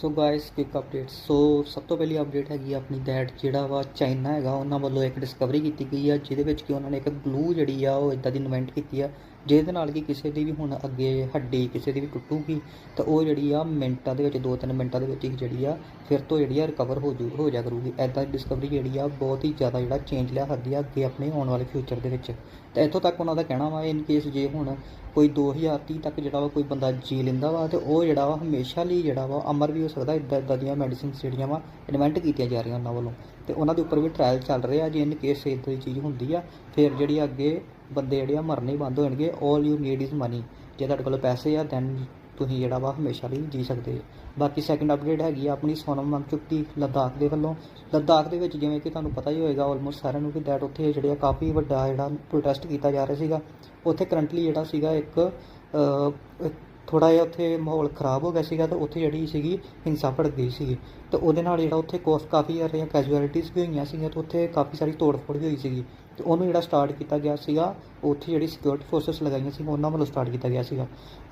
So guys quick update so ਸਭ ਤੋਂ ਪਹਿਲੀ ਅਪਡੇਟ ਹੈਗੀ ਆ ਆਪਣੀ ਦੈਟ ਜਿਹੜਾ ਵਾ ਚਾਈਨਾ ਹੈਗਾ, ਉਹਨਾਂ ਵੱਲੋਂ ਇੱਕ ਡਿਸਕਵਰੀ ਕੀਤੀ ਗਈ ਆ, ਜਿਹਦੇ ਵਿੱਚ ਕਿ ਉਹਨਾਂ ਨੇ ਇੱਕ ਗਲੂ ਜਿਹੜੀ ਆ, ਉਹ ਇਦਾਂ ਦੀ ਇਨਵੈਂਟ ਕੀਤੀ ਆ ਜਿਹਦੇ ਨਾਲ ਕਿ ਕਿਸੇ ਦੀ ਵੀ ਹੁਣ ਅੱਗੇ ਹੱਡੀ ਕਿਸੇ ਦੀ ਵੀ ਟੁੱਟੂਗੀ ਤਾਂ ਉਹ ਜਿਹੜੀ ਆ ਮਿੰਟਾਂ ਦੇ ਵਿੱਚ 2-3 ਮਿੰਟਾਂ ਦੇ ਵਿੱਚ ਹੀ ਜਿਹੜੀ ਆ ਫਿਰ ਤੋਂ ਜਿਹੜੀ ਆ ਰਿਕਵਰ ਹੋ ਜੂ, ਹੋ ਜਾ ਕਰੂਗੀ। ਐਦਾਂ ਦੀ ਡਿਸਕਵਰੀ ਜਿਹੜੀ ਆ ਬਹੁਤ ਹੀ ਜ਼ਿਆਦਾ ਜਿਹੜਾ ਚੇਂਜ ਲਿਆ ਸਕਦੀ ਆ ਅੱਗੇ ਆਪਣੇ ਆਉਣ ਵਾਲੇ ਫਿਊਚਰ ਦੇ ਵਿੱਚ। ਤੇ ਇੱਥੋਂ ਤੱਕ ਉਹਨਾਂ ਦਾ ਕਹਿਣਾ ਵਾ ਇਨ ਕੇਸ ਜੇ ਹੁਣ ਕੋਈ 2030 ਤੱਕ ਜਿਹੜਾ ਵਾ ਕੋਈ ਬੰਦਾ ਜੀ ਲੈਂਦਾ ਵਾ, ਤੇ ਉਹ ਜਿਹੜਾ ਵਾ ਹਮੇਸ਼ਾ ਲਈ ਜਿਹੜਾ ਵਾ ਅਮਰ ਵੀ ਹੋ ਸਕਦਾ ਇਦਾਂ ਇਦਾਂ ਦੀਆਂ ਮੈਡੀਸਿਨਸ ਜਿਹੜੀਆਂ ਵਾ ਇਨਵੈਂਟ ਕੀਤੀਆਂ ਜਾ ਰਹੀਆਂ ਉਹਨਾਂ ਵੱਲੋਂ। ਤੇ ਉਹਨਾਂ ਦੇ ਉੱਪਰ ਵੀ ਟ੍ਰਾਇਲ ਚੱਲ ਰਹੇ ਆ, ਜੇ ਇਨ ਕੇਸ ਇਦਾਂ ਦੀ ਚੀਜ਼ ਹੁੰਦੀ ਆ, ਫਿਰ ਜਿਹੜੀ ਅੱਗੇ ਬੰਦੇ ਜਿਹੜੇ ਆ ਮਰਨੇ ਹੀ ਬੰਦ ਹੋ ਜਾਣਗੇ 올 ਯੂ ਨੀਡ ਇਜ਼ ਮਨੀ ਜੇ ਤੁਹਾਡੇ ਕੋਲ ਪੈਸੇ ਆ ਦੈਨ ਤੁਸੀਂ ਜਿਹੜਾ ਵਾ ਹਮੇਸ਼ਾ ਲਈ ਜੀ ਸਕਦੇ। ਹੋ ਬਾਕੀ ਸੈਕੰਡ ਅਪਡੇਟ ਹੈਗੀ ਆ ਆਪਣੀ ਸੋਨਮ ਮੰਗ ਦੀ ਲੱਦਾਖ ਦੇ ਵੱਲੋਂ। ਲੱਦਾਖ ਦੇ ਵਿੱਚ ਜਿਵੇਂ ਕਿ ਤੁਹਾਨੂੰ ਪਤਾ ਹੀ ਹੋਏਗਾ ਆਲਮੋਸਟ ਸਾਰਿਆਂ ਨੂੰ ਕਿ ਦੈਟ ਉੱਥੇ ਜਿਹੜੇ ਆ ਕਾਫੀ ਵੱਡਾ ਜਿਹੜਾ ਪ੍ਰੋਟੈਸਟ ਕੀਤਾ ਜਾ ਰਿਹਾ ਸੀਗਾ। ਉੱਥੇ ਕਰੰਟਲੀ ਜਿਹੜਾ ਸੀਗਾ ਇੱਕ ਥੋੜਾ ਜਿਹਾ ਉੱਥੇ ਮਾਹੌਲ ਖਰਾਬ ਹੋ ਗਿਆ ਸੀਗਾ ਤਾਂ ਉੱਥੇ ਜਿਹੜੀ ਸੀਗੀ ਹਿੰਸਾ ਭੜਕ ਗਈ ਸੀਗੀ। ਤੇ ਉਹਦੇ ਨਾਲ ਜਿਹੜਾ ਉੱਥੇ ਕੋਸ ਕਾਫੀ ਸਾਰੀਆਂ ਕੈਜੁਅਲਿਟੀਜ਼ ਵੀ ਹੋਈਆਂ ਸੀਗੀਆਂ ਤੇ ਉੱਥੇ ਕਾਫੀ ਸਾਰੀ ਤੋੜਫੋੜ ਵੀ ਹੋਈ ਸੀਗੀ ਤੇ ਉਹਨੂੰ ਜਿਹੜਾ ਸਟਾਰਟ ਕੀਤਾ ਗਿਆ ਸੀਗਾ, ਉੱਥੇ ਜਿਹੜੀ ਸਿਕਿਉਰਿਟੀ ਫੋਰਸਸ ਲਗਾਈਆਂ ਸੀ ਉਹਨਾਂ ਵੱਲੋਂ ਸਟਾਰਟ ਕੀਤਾ ਗਿਆ ਸੀਗਾ।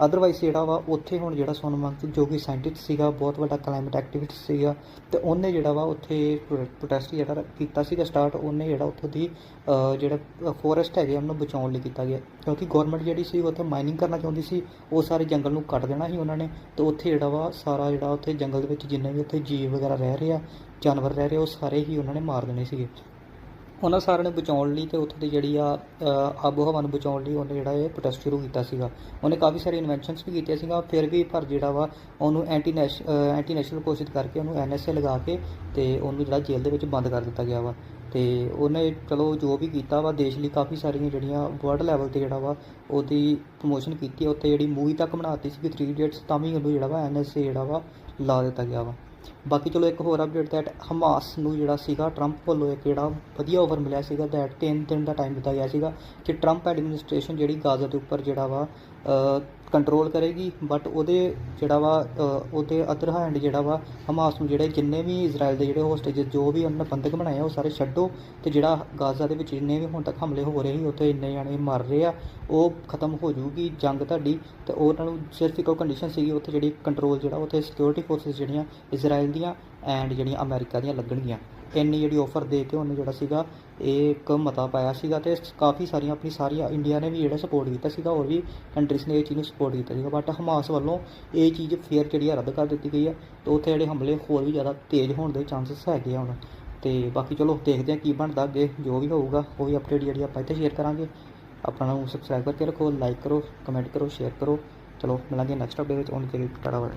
ਅਦਰਵਾਈਜ਼ ਜਿਹੜਾ ਵਾ, ਉੱਥੇ ਹੁਣ ਜਿਹੜਾ ਸੋਨਮ ਜੋ ਕਿ ਸਾਇੰਟਿਸਟ ਸੀਗਾ, ਬਹੁਤ ਵੱਡਾ ਕਲਾਈਮੇਟ ਐਕਟੀਵਿਸਟ ਸੀਗਾ ਤੇ ਉਹਨੇ ਜਿਹੜਾ ਵਾ ਉੱਥੇ ਪ੍ਰੋਟੈਸਟ ਜਿਹੜਾ ਕੀਤਾ ਸੀਗਾ ਸਟਾਰਟ ਉਹਨੇ ਜਿਹੜਾ ਉੱਥੋਂ ਦੀ ਜਿਹੜਾ ਫੋਰੈਸਟ ਹੈਗੇ ਉਹਨੂੰ ਬਚਾਉਣ ਲਈ ਕੀਤਾ ਗਿਆ। ਕਿਉਂਕਿ ਗਵਰਨਮੈਂਟ ਜਿਹੜੀ ਸੀ ਉੱਥੇ ਮਾਈਨਿੰਗ ਕਰਨਾ ਚਾਹੁੰਦੀ ਸੀ, ਉਹ ਸਾਰੇ ਜੰਗਲ ਨੂੰ ਕੱਟ ਦੇਣਾ ਸੀ ਉਹਨਾਂ ਨੇ ਤੇ ਉੱਥੇ ਜਿਹੜਾ ਵਾ ਸਾਰਾ ਜਿਹੜਾ ਉੱਥੇ ਜੰਗਲ ਦੇ ਵਿੱਚ ਜਿੰਨੇ ਵੀ ਉੱਥੇ ਜੀਵ ਵਗੈਰਾ ਰਹਿ ਰਹੇ ਆ, ਜਾਨਵਰ ਰਹਿ ਰਹੇ ਉਹ ਸਾਰੇ ਹੀ ਉਹਨਾਂ ਨੇ ਮਾਰ ਦੇਣੇ ਸੀਗੇ। ਉਹਨਾਂ ਸਾਰਿਆਂ ਨੂੰ ਬਚਾਉਣ ਲਈ ਤੇ ਉੱਥੇ ਦੀ ਜਿਹੜੀ ਆ ਆਬੋ ਹਵਾ ਨੂੰ ਬਚਾਉਣ ਲਈ ਉਹਨੇ ਜਿਹੜਾ ਇਹ ਪ੍ਰੋਟੈਸਟ ਸ਼ੁਰੂ ਕੀਤਾ ਸੀਗਾ। ਉਹਨੇ ਕਾਫੀ ਸਾਰੇ ਇਨਵੈਂਸ਼ਨਸ ਵੀ ਕੀਤੀਆਂ ਸੀਗਾ ਫਿਰ ਵੀ ਪਰ ਜਿਹੜਾ ਵਾ, ਉਹਨੂੰ ਐਂਟੀ ਨੈਸ਼ ਐਂਟੀ ਨੈਸ਼ਨਲ ਘੋਸ਼ਿਤ ਕਰਕੇ ਉਹਨੂੰ ਐਨਐਸਏ ਲਗਾ ਕੇ ਤੇ ਉਹਨੂੰ ਜਿਹੜਾ ਜੇਲ੍ਹ ਦੇ ਵਿੱਚ ਬੰਦ ਕਰ ਦਿੱਤਾ ਗਿਆ ਵਾ। ਤੇ ਉਹਨੇ ਚਲੋ ਜੋ ਵੀ ਕੀਤਾ ਵਾ, ਦੇਸ਼ ਲਈ ਕਾਫੀ ਸਾਰੀਆਂ ਜਿਹੜੀਆਂ ਵਰਲਡ ਲੈਵਲ ਤੇ ਜਿਹੜਾ ਵਾ, ਉਹਦੀ ਪ੍ਰੋਮੋਸ਼ਨ ਕੀਤੀ ਉੱਥੇ ਜਿਹੜੀ ਮੂਵੀ ਤੱਕ ਬਣਾਤੀ ਸੀ 3 ਇਡੀਅਟਸ ਤਾਂ ਵੀ ਉਹਨੂੰ ਜਿਹੜਾ ਵਾ ਐਨਐਸਏ ਜਿਹੜਾ ਵਾ ਲਾ ਦਿੱਤਾ ਗਿਆ ਵਾ। ਬਾਕੀ ਚਲੋ ਇੱਕ ਹੋਰ ਅਪਡੇਟ ਦੈਟ ਹਮਾਸ ਨੂੰ ਜਿਹੜਾ ਸੀਗਾ ਟਰੰਪ ਵੱਲੋਂ ਇੱਕ ਜਿਹੜਾ ਵਧੀਆ ਆਫਰ ਮਿਲਿਆ ਸੀਗਾ ਦੈਟ 3 ਦਿਨ ਦਾ ਟਾਈਮ ਦਿੱਤਾ ਗਿਆ ਸੀਗਾ ਕਿ ਟਰੰਪ ਐਡਮਿਨਿਸਟ੍ਰੇਸ਼ਨ ਜਿਹੜੀ ਗਾਜ਼ਾ ਦੇ ਉੱਪਰ ਜਿਹੜਾ ਵਾ ਕੰਟਰੋਲ ਕਰੇਗੀ ਬਟ ਉਹਦੇ ਜਿਹੜਾ ਵਾ ਉਹਦੇ ਅਦਰ ਹੈਂਡ ਜਿਹੜਾ ਵਾ, ਹਮਾਸ ਨੂੰ ਜਿਹੜੇ ਜਿੰਨੇ ਵੀ ਇਜ਼ਰਾਈਲ ਦੇ ਜਿਹੜੇ ਹੋਸਟੇਜ ਜੋ ਵੀ ਉਹਨਾਂ ਨੇ ਬੰਦਕ ਬਣਾਏ ਆ, ਉਹ ਸਾਰੇ ਛੱਡੋ ਤੇ ਜਿਹੜਾ ਗਾਜ਼ਾ ਦੇ ਵਿੱਚ ਜਿੰਨੇ ਵੀ ਹੁਣ ਤੱਕ ਹਮਲੇ ਹੋ ਰਹੇ ਸੀ, ਉੱਥੇ ਇੰਨੇ ਜਾਣੇ ਮਰ ਰਹੇ ਆ, ਉਹ ਖਤਮ ਹੋ ਜੂਗੀ ਜੰਗ ਤੁਹਾਡੀ, ਤੇ ਉਹਨਾਂ ਨੂੰ ਸਿਰਫ ਇੱਕੋ ਕੰਡੀਸ਼ਨ ਸੀਗੀ, ਉੱਥੇ ਜਿਹੜੀ ਕੰਟਰੋਲ ਜਿਹੜਾ, ਉੱਥੇ ਸਿਕਿਉਰਿਟੀ ਫੋਰਸਸ ਜਿਹੜੀਆਂ ਇਜ਼ਰਾਈਲ ਦੀਆਂ ਐਂਡ ਜਿਹੜੀਆਂ ਅਮਰੀਕਾ ਦੀਆਂ ਲੱਗਣਗੀਆਂ। ਇੰਨੀ ਜਿਹੜੀ ਆਫਰ ਦੇ ਕੇ ਉਹਨੇ ਜਿਹੜਾ ਸੀਗਾ ਇਹ ਇੱਕ ਮਤਾ ਪਾਇਆ ਸੀਗਾ ਤੇ ਕਾਫੀ ਸਾਰੀਆਂ ਆਪਣੀ ਸਾਰੀਆਂ ਇੰਡੀਆ ਨੇ ਵੀ ਜਿਹੜਾ ਸਪੋਰਟ ਕੀਤਾ ਸੀਗਾ, ਹੋਰ ਵੀ ਕੰਟਰੀਜ਼ ਨੇ ਇਹ ਚੀਜ਼ ਨੂੰ ਸਪੋਰਟ ਕੀਤਾ ਸੀਗਾ ਬਟ ਹਮਾਸ ਵੱਲੋਂ ਇਹ ਚੀਜ਼ ਫੇਰ ਜਿਹੜੀ ਆ ਰੱਦ ਕਰ ਦਿੱਤੀ ਗਈ ਹੈ ਤੇ ਉੱਥੇ ਜਿਹੜੇ ਹਮਲੇ ਹੋਰ ਵੀ ਜ਼ਿਆਦਾ ਤੇਜ਼ ਹੋਣ ਦੇ ਚਾਂਸਸ ਹੈਗੇ ਆ ਹੁਣ ਤੇ ਬਾਕੀ ਚਲੋ ਦੇਖਦੇ ਆ ਕੀ ਬਣਦਾ ਅੱਗੇ, ਜੋ ਵੀ ਹੋਊਗਾ, ਉਹ ਵੀ ਅਪਡੇਟ ਜਿਹੜੀ ਆਪਾਂ ਇੱਥੇ ਸ਼ੇਅਰ ਕਰਾਂਗੇ। ਆਪਣਾ ਨੂੰ ਸਬਸਕ੍ਰਾਈਬ ਕਰਕੇ ਰੱਖੋ ਲਾਈਕ ਕਰੋ ਕਮੈਂਟ ਕਰੋ ਸ਼ੇਅਰ ਕਰੋ। ਚਲੋ ਮਿਲਾਂਗੇ ਨੈਕਸਟ ਅਪਡੇਟ ਵਿੱਚ ਉਹਨਾਂ ਦੇ ਲਈ ਟਾਟਾ